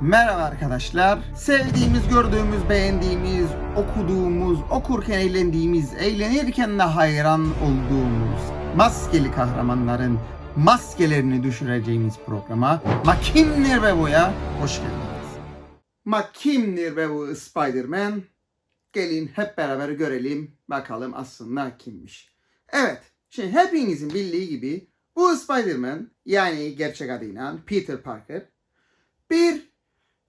Merhaba arkadaşlar. Sevdiğimiz, gördüğümüz, beğendiğimiz, okuduğumuz, okurken eğlendiğimiz, eğlenirken de hayran olduğumuz maskeli kahramanların maskelerini düşüreceğimiz programa Makimdir ve Bu'ya hoş geldiniz. Makimdir ve bu Spider-Man. Gelin hep beraber görelim bakalım aslında kimmiş. Evet, şimdi hepinizin bildiği gibi bu Spider-Man yani gerçek adıyla Peter Parker bir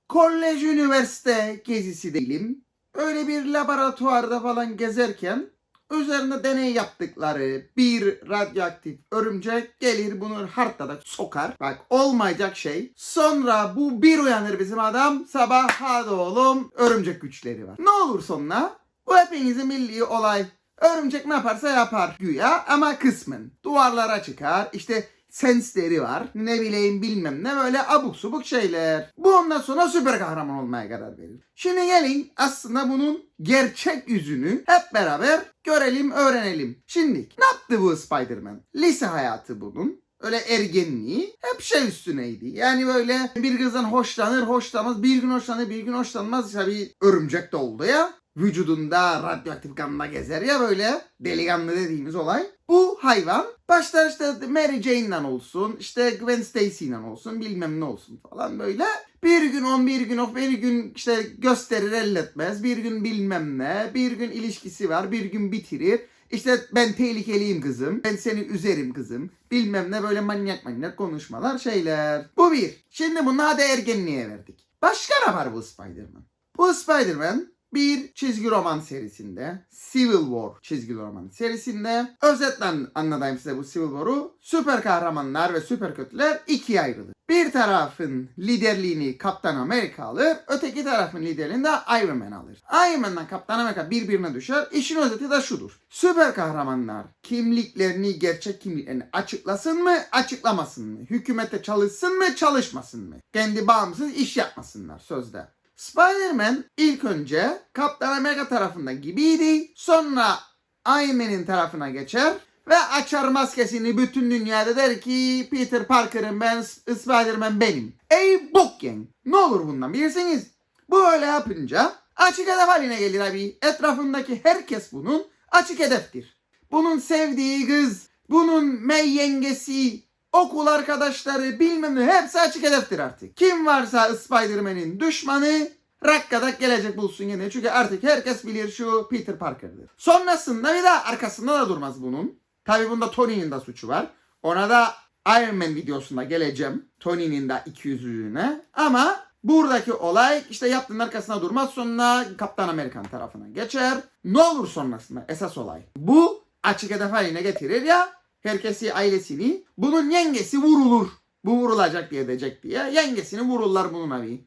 kolej üniversite gezisi değilim. Öyle bir laboratuvarda falan gezerken üzerinde deney yaptıkları bir radyoaktif örümcek gelir bunu hartada sokar. Bak olmayacak şey. Sonra bu bir uyanır bizim adam sabah hadi oğlum örümcek güçleri var. Ne olur sonra? Bu hepinizin bildiği olay. Örümcek ne yaparsa yapar güya ama kısmen. Duvarlara çıkar işte sensleri var. Ne bileyim bilmem ne böyle abuk subuk şeyler. Bu ondan sonra süper kahraman olmaya karar verir. Şimdi gelin aslında bunun gerçek yüzünü hep beraber görelim öğrenelim. Şimdi ne yaptı bu Spider-Man? Lise hayatı bunun. Öyle ergenliği hep şey üstüneydi. Yani böyle bir kızdan hoşlanır hoşlanmaz bir gün hoşlanır bir gün hoşlanmaz. Tabii örümcek de oldu ya vücudunda radyoaktif kanla gezer ya böyle delikanlı dediğimiz olay. Bu hayvan başta işte Mary Jane'le olsun işte Gwen Stacy'yle olsun bilmem ne olsun falan böyle. Bir gün on bir gün of bir gün işte gösterir elletmez bir gün bilmem ne bir gün ilişkisi var bir gün bitirir. İşte ben tehlikeliyim kızım. Ben seni üzerim kızım. Bilmem ne böyle manyak manyak konuşmalar şeyler. Bu bir. Şimdi bunu hadi ergenliğe verdik. Başka ne var bu Spider-Man? Bu Spider-Man bir çizgi roman serisinde Civil War çizgi roman serisinde özetle anlatayım size bu Civil War'u süper kahramanlar ve süper kötüler ikiye ayrılır. Bir tarafın liderliğini Kaptan Amerika alır, öteki tarafın liderliğini de Iron Man alır. Iron Man'la Kaptan Amerika birbirine düşer. İşin özeti de şudur. Süper kahramanlar kimliklerini, gerçek kimliklerini açıklasın mı, açıklamasın mı? Hükümete çalışsın mı, çalışmasın mı? Kendi bağımsız iş yapmasınlar sözde. Spider-Man ilk önce Kaptan Amerika tarafında gibiydi. Sonra Iron Man'in tarafına geçer ve açar maskesini bütün dünyada der ki Peter Parker'ım ben, Spider-Man benim. Ey bok yeng. Ne olur bundan bilirsiniz. Bu öyle yapınca açık hedef haline gelir abi. Etrafındaki herkes bunun açık hedeftir. Bunun sevdiği kız, bunun mey yengesi, okul arkadaşları bilmem ne hepsi açık hedeftir artık. Kim varsa Spider-Man'in düşmanı rakkadak gelecek bulsun yine. Çünkü artık herkes bilir şu Peter Parker'dır. Sonrasında bir daha arkasında da durmaz bunun. Tabi bunda Tony'nin de suçu var. Ona da Iron Man videosunda geleceğim. Tony'nin de iki yüzlülüğüne. Ama buradaki olay işte yaptığın arkasına durmaz sonra Kaptan Amerikan tarafına geçer. Ne olur sonrasında esas olay. Bu açık hedef haline getirir ya herkesi ailesini. Bunun yengesi vurulur. Bu vurulacak diye diyecek diye. Yengesini vururlar bunun abi.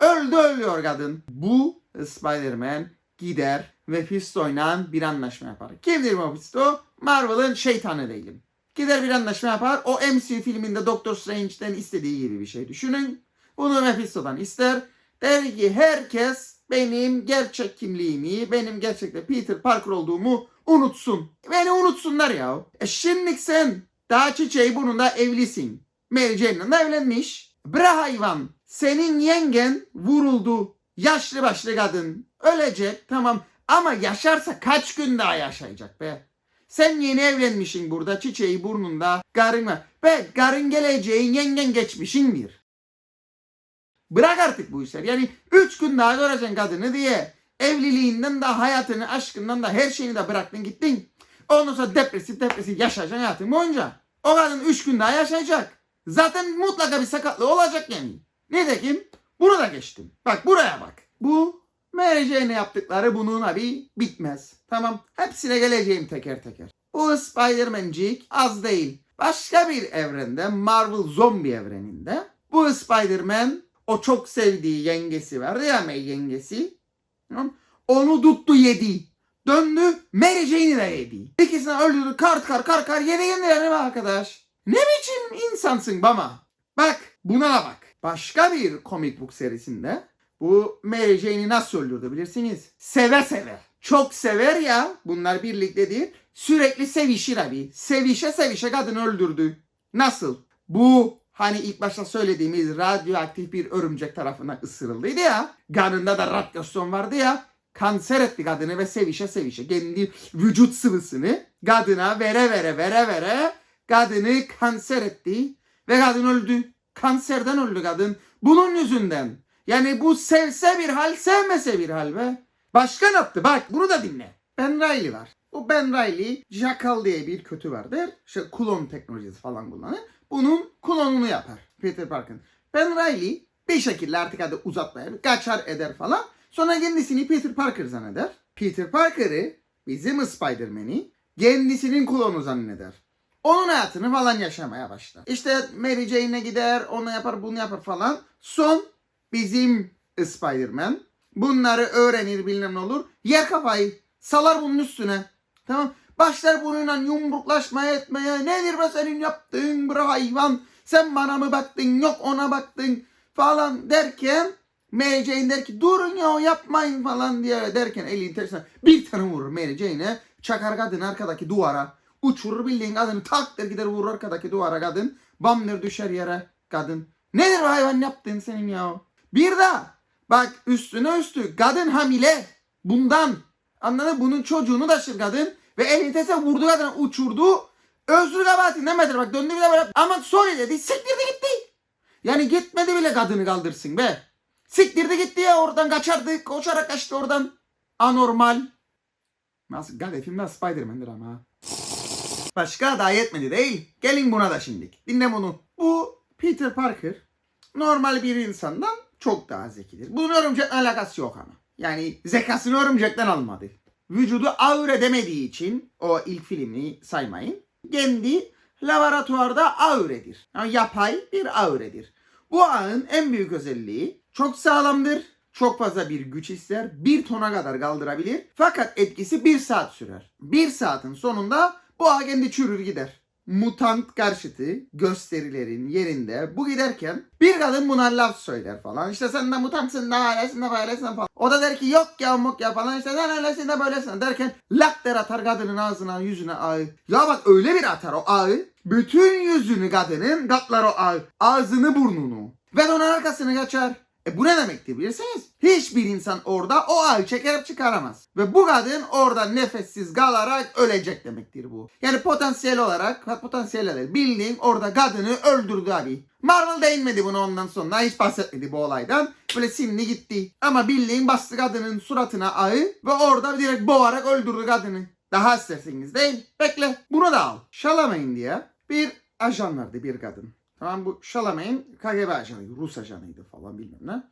Öldü ölüyor kadın. Bu Spider-Man gider ve Mephisto'yla bir anlaşma yapar. Kimdir Mephisto? Marvel'ın şeytanı değilim. Gider bir anlaşma yapar. O MCU filminde Doctor Strange'den istediği gibi bir şey düşünün. Bunu Mephisto'dan ister. Der ki herkes benim gerçek kimliğimi, benim gerçekte Peter Parker olduğumu unutsun. Beni unutsunlar ya. E şimdi sen daha çiçeği bununla evlisin. Mary Jane'le de evlenmiş. Bre hayvan. Senin yengen vuruldu. Yaşlı başlı kadın. Ölecek tamam. Ama yaşarsa kaç gün daha yaşayacak be. Sen yeni evlenmişsin burada çiçeği burnunda. Karın var. Be karın geleceğin yengen geçmişin bir. Bırak artık bu işler. Yani 3 gün daha göreceksin kadını diye. Evliliğinden de hayatını, aşkından da her şeyini de bıraktın gittin. Ondan sonra depresif depresif yaşayacaksın hayatın boyunca. O kadın 3 gün daha yaşayacak. Zaten mutlaka bir sakatlığı olacak yani. Nitekim bunu da geçtim. Bak buraya bak. Bu Jane'e yaptıkları bunun abi bitmez. Tamam hepsine geleceğim teker teker. Bu Spider-Mancik az değil. Başka bir evrende Marvel zombi evreninde bu Spider-Man o çok sevdiği yengesi vardı ya May yengesi. Onu tuttu yedi. Döndü Mary de yedi. İkisini öldürdü kar kar kar kar yedi mi arkadaş? Ne biçim insansın baba? Bak buna bak. Başka bir comic book serisinde bu Mary Jane'i nasıl öldürdü bilirsiniz? Seve seve. Çok sever ya. Bunlar birlikte değil. Sürekli sevişir abi. Sevişe sevişe kadını öldürdü. Nasıl? Bu Hani ilk başta söylediğimiz radyoaktif bir örümcek tarafından ısırıldıydı ya. Kanında da radyasyon vardı ya. Kanser etti kadını ve sevişe sevişe kendi vücut sıvısını kadına vere vere vere vere kadını kanser etti ve kadın öldü. Kanserden öldü kadın. Bunun yüzünden. Yani bu sevse bir hal, sevmese bir hal be. Başka ne yaptı? Bak bunu da dinle. Ben Riley var. Bu Ben Riley, Jackal diye bir kötü vardır. İşte klon teknolojisi falan kullanır. Bunun klonunu yapar Peter Parker'ın. Ben Riley bir şekilde artık adı uzatmaya kaçar eder falan. Sonra kendisini Peter Parker zanneder. Peter Parker'ı bizim Spider-Man'i kendisinin klonu zanneder. Onun hayatını falan yaşamaya başlar. İşte Mary Jane'e gider, onu yapar, bunu yapar falan. Son bizim Spider-Man bunları öğrenir bilmem ne olur. Yer kafayı salar bunun üstüne. Tamam. Başlar bununla yumruklaşmaya etmeye. Nedir be senin yaptığın bir hayvan? Sen bana mı baktın yok ona baktın falan derken Mary Jane der ki durun ya yapmayın falan diye derken elin tersine bir tane vurur Mary Jane'e. Çakar kadın arkadaki duvara. Uçurur bildiğin kadını tak der gider vurur arkadaki duvara kadın. Bam der düşer yere kadın. Nedir bu hayvan yaptın senin ya? Bir daha bak üstüne üstü kadın hamile. Bundan anladın? Bunun çocuğunu taşır kadın. Ve elin tersine vurdu kadına uçurdu. Özrü kabahatinden beter bak döndü bile böyle. Ama sorry dedi siktirdi gitti. Yani gitmedi bile kadını kaldırsın be. Siktirdi gitti ya oradan kaçardı. Koşarak kaçtı oradan. Anormal. Nasıl Gadefim'den Spider-Man'dir ama. Başka da yetmedi değil. Gelin buna da şimdilik. Dinle bunu. Bu Peter Parker normal bir insandan çok daha zekidir. Bunun örümcekle alakası yok ama. Yani zekasını örümcekten almadı. Vücudu ağır edemediği için o ilk filmini saymayın. Kendi laboratuvarda ağıredir. Yani yapay bir ağıredir. Bu ağın en büyük özelliği çok sağlamdır. Çok fazla bir güç ister. Bir tona kadar kaldırabilir. Fakat etkisi bir saat sürer. Bir saatin sonunda bu ağ kendi çürür gider. Mutant karşıtı gösterilerin yerinde bu giderken bir kadın buna laf söyler falan. İşte sen de mutantsın da öylesin de böylesin falan. O da der ki yok ya mok ya falan işte sen öylesin de böylesin derken lak der atar kadının ağzına yüzüne ağı. Ya bak öyle bir atar o ağı. Bütün yüzünü kadının katlar o ağı. Ağzını burnunu. Ve onun arkasını kaçar. E bu ne demektir bilirsiniz? Hiçbir insan orada o ağı çekerek çıkaramaz. Ve bu kadın orada nefessiz kalarak ölecek demektir bu. Yani potansiyel olarak, potansiyel değil, bildiğin orada kadını öldürdü abi. Marvel değinmedi bunu ondan sonra hiç bahsetmedi bu olaydan. Böyle simli gitti. Ama bildiğin bastı kadının suratına ağı ve orada direkt boğarak öldürdü kadını. Daha isterseniz değil. Bekle bunu da al. Şalamayın diye bir ajan vardı bir kadın. Tamam bu Chalamet'in KGB ajanıydı. Rus ajanıydı falan bilmem ne.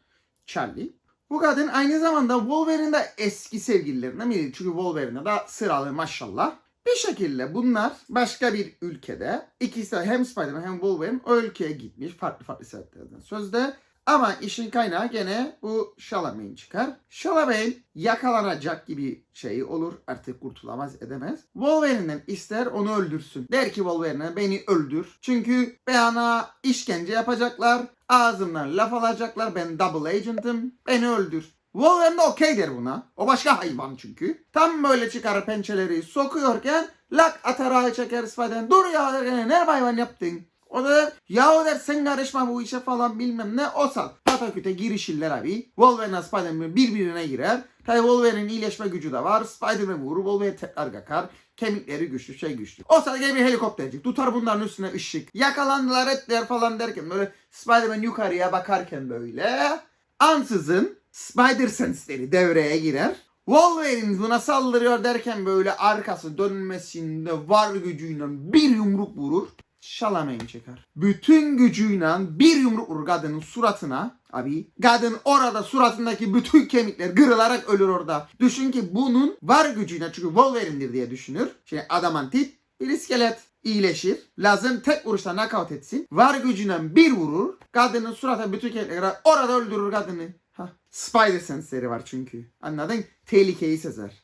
Charlie. Bu kadın aynı zamanda Wolverine'in de eski sevgililerinden biri. Çünkü Wolverine'de de sıralı maşallah. Bir şekilde bunlar başka bir ülkede ikisi hem Spider-Man hem Wolverine o ülkeye gitmiş farklı farklı sebeplerden sözde. Ama işin kaynağı gene bu Chalamet çıkar. Chalamet yakalanacak gibi şey olur. Artık kurtulamaz edemez. Wolverine'den ister onu öldürsün. Der ki Wolverine beni öldür. Çünkü bana işkence yapacaklar. Ağzımdan laf alacaklar. Ben double agent'ım. Beni öldür. Wolverine de okey der buna. O başka hayvan çünkü. Tam böyle çıkar pençeleri sokuyorken lak atar ağı çeker Spiderman. Dur ya ne hayvan yaptın? O da der, ya o der sen karışma bu işe falan bilmem ne. O sal. Pataküte girişirler abi. Wolverine Spider-Man birbirine girer. Tabi Wolverine'in iyileşme gücü de var. Spider-Man vurur. Wolverine tekrar kakar. Kemikleri güçlü şey güçlü. O sırada bir helikoptercik. Tutar bunların üstüne ışık. Yakalandılar ettiler falan derken böyle Spider-Man yukarıya bakarken böyle ansızın Spider Sense'leri devreye girer. Wolverine buna saldırıyor derken böyle arkası dönmesinde var gücüyle bir yumruk vurur. Şalamayın çeker. Bütün gücüyle bir yumruk vurur kadının suratına. Abi kadın orada suratındaki bütün kemikler kırılarak ölür orada. Düşün ki bunun var gücüyle çünkü Wolverine'dir diye düşünür. Şimdi adamantit bir iskelet iyileşir. Lazım tek vuruşta knockout etsin. Var gücüyle bir vurur. Kadının suratına bütün kemikler. Orada öldürür kadını. Ha. Spider Sense'leri var çünkü. Anladın? Tehlikeyi sezer.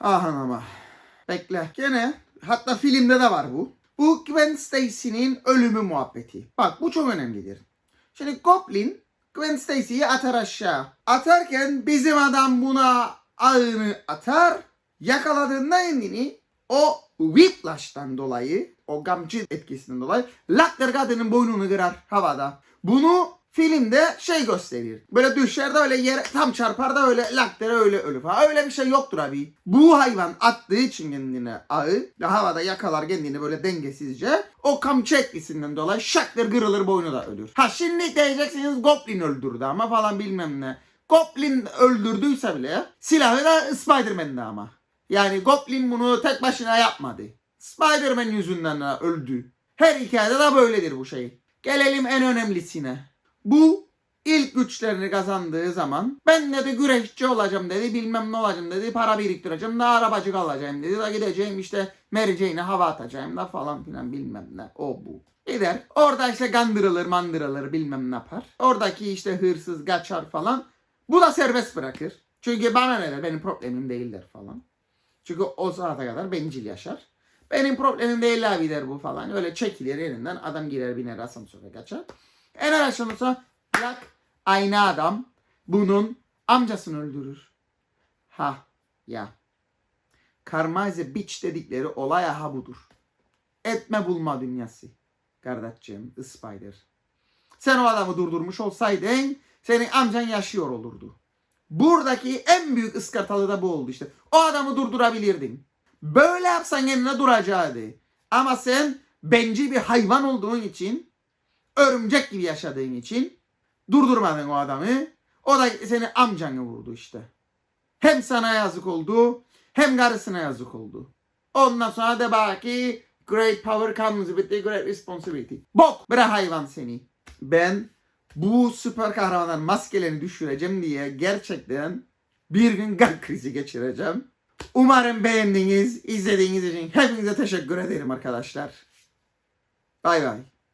Ah ama. Bekle. Gene hatta filmde de var bu. Bu Gwen Stacy'nin ölümü muhabbeti. Bak bu çok önemlidir. Şimdi Goblin Gwen Stacy'yi atar aşağı. Atarken bizim adam buna ağını atar. Yakaladığında endini o whiplash'tan dolayı o gamçı etkisinden dolayı Lecter kadının boynunu kırar havada. Bunu filmde şey gösterir. Böyle düşer de öyle yere tam çarpar da öyle Lecter'e öyle ölür falan. Öyle bir şey yoktur abi. Bu hayvan attığı için kendine ağı ve havada yakalar kendini böyle dengesizce o kamçı etkisinden dolayı şaktır kırılır boynu da ölür. Ha şimdi diyeceksiniz Goblin öldürdü ama falan bilmem ne. Goblin öldürdüyse bile silahı da Spider-Man'de ama. Yani Goblin bunu tek başına yapmadı. Spider-Man yüzünden öldü. Her hikayede de böyledir bu şey. Gelelim en önemlisine. Bu ilk güçlerini kazandığı zaman ben dedi güreşçi olacağım dedi bilmem ne olacağım dedi para biriktireceğim da arabacık alacağım dedi da gideceğim işte Jane'e hava atacağım da falan filan bilmem ne o bu. Gider orada işte gandırılır mandırılır bilmem ne yapar. Oradaki işte hırsız kaçar falan. Bu da serbest bırakır. Çünkü bana ne der benim problemim değildir falan. Çünkü o saate kadar bencil yaşar. Benim problemim değil abi der bu falan. Öyle çekilir elinden adam girer biner asansöre kaçar. En aşağısı Jack aynı adam bunun amcasını öldürür. Ha ya. Karmaze Beach dedikleri olay aha budur. Etme bulma dünyası. Kardeşciğim Spider. Sen o adamı durdurmuş olsaydın senin amcan yaşıyor olurdu. Buradaki en büyük ıskartalı da bu oldu işte. O adamı durdurabilirdin. Böyle yapsan kendine duracaktı. Ama sen bencil bir hayvan olduğun için, örümcek gibi yaşadığın için durdurmadın o adamı. O da seni amcanı vurdu işte. Hem sana yazık oldu, hem karısına yazık oldu. Ondan sonra da bak ki great power comes with the great responsibility. Bok bre hayvan seni. Ben bu süper kahramanların maskelerini düşüreceğim diye gerçekten bir gün kalp krizi geçireceğim. Umarım beğendiniz. İzlediğiniz için hepinize teşekkür ederim arkadaşlar. Bay bay.